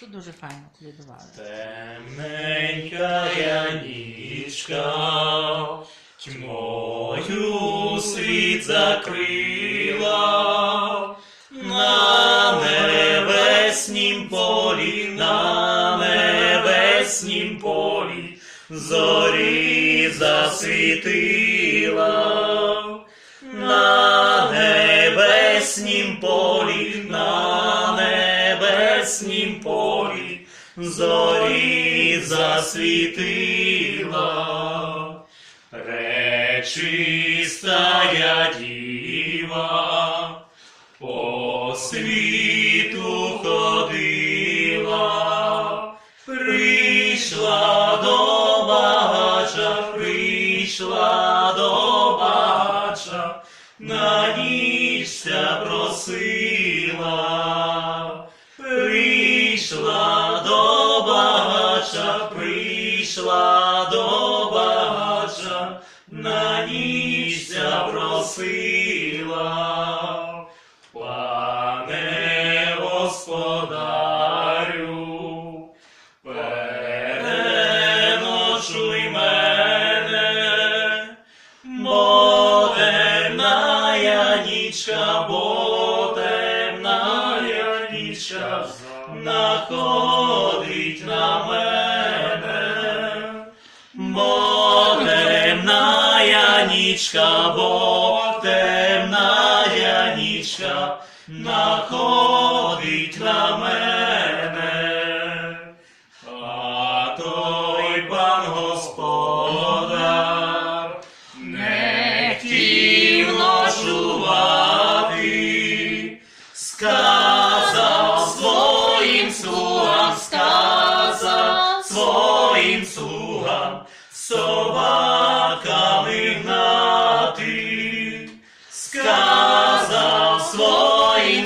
Тут дуже файно колядували. Темненька нічка, тьмою світ закрила, на небеснім полі, на небеснім полі, зорі засвітила, на небеснім полі, на небеснім полі, зорі засвітила. Речистая діва по світу ходила, прийшла до багача, прийшла до багача, на нічся просила. На нічся просила. Пане господарю, бо темна нічка, бо темна нічка, бо темна нічка, находить на мене. А той пан господар не хотів ночувати, сказав своїм слугам, сказав своїм слугам,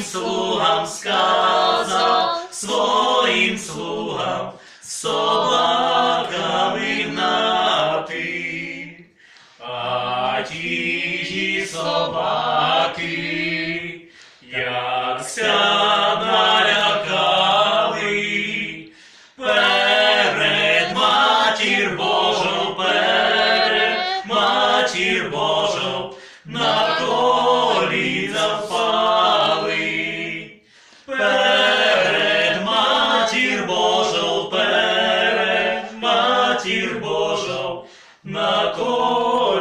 слугам, сказав своїм слугам, собаками гнати. А ті собаки, як ся налякали, перед матір Божу, перед матір Божу,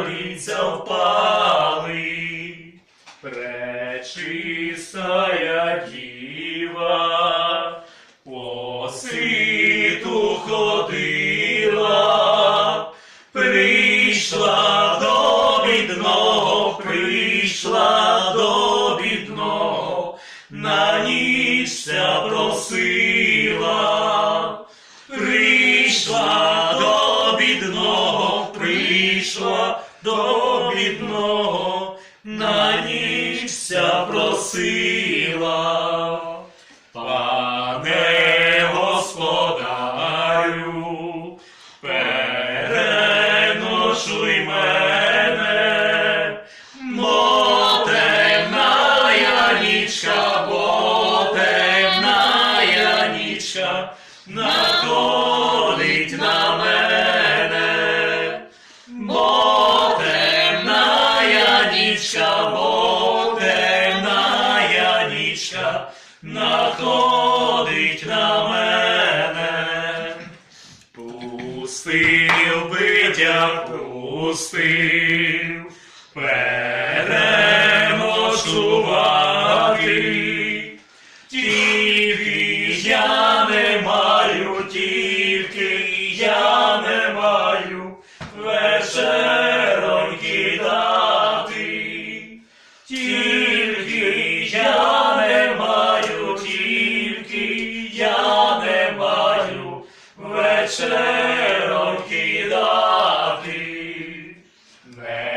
колінця впали. Пречистая діва по світу ходила, прийшла до бідного, прийшла до бідного, на нічся просила. Прийшла я нічка, на мене, бо темна я нічка, бо темна я нічка, находить на мене. Пустив биття, пустив, Не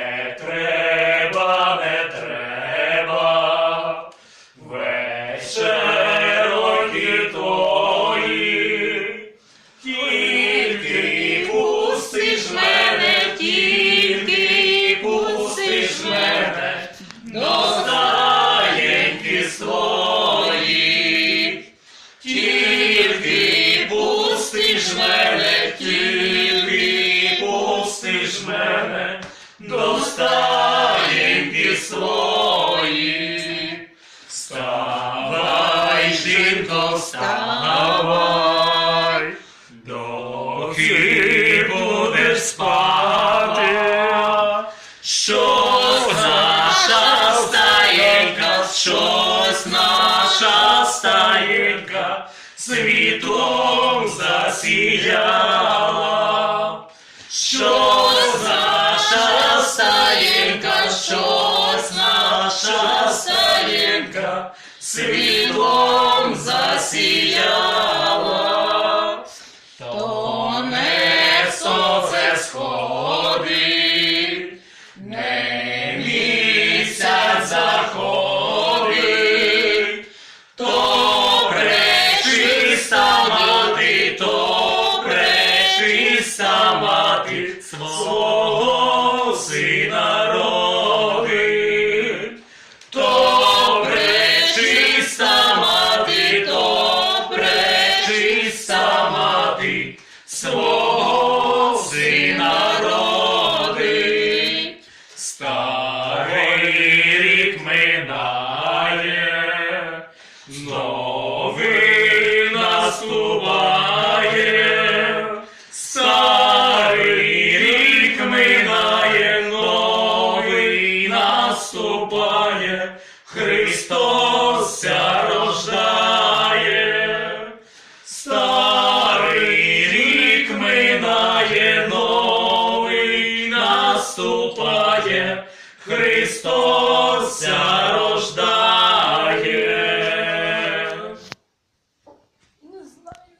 ти будеш спати, що наша стаєнка, щось наша стаєнка світом засіяла, що наша стаєнка, що наша стаєнка світом. минає, новий наступає, старий рік минає, новий наступає, Христос рождає, старий рік минає, новий наступає. Христос